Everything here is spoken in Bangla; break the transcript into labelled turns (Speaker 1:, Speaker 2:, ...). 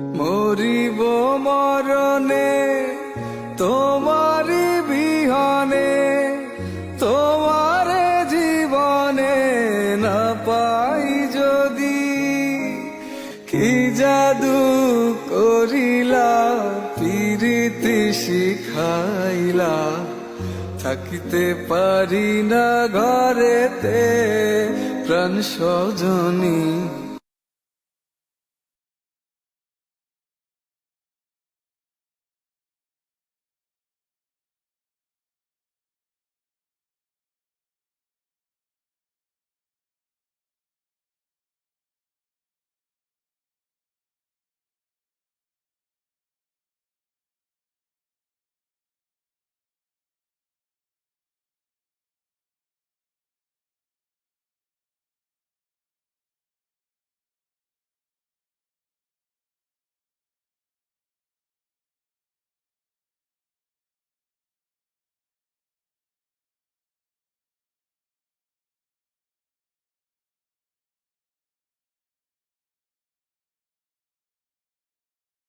Speaker 1: মরিব মরণে, তোমারি বিহনে, তোমার জীবনে না পাই যদি, কি জাদু করিলা, পিরিতি শিখাইলা, থাকিতে পারি না ঘরেতে প্রাণ সজনী।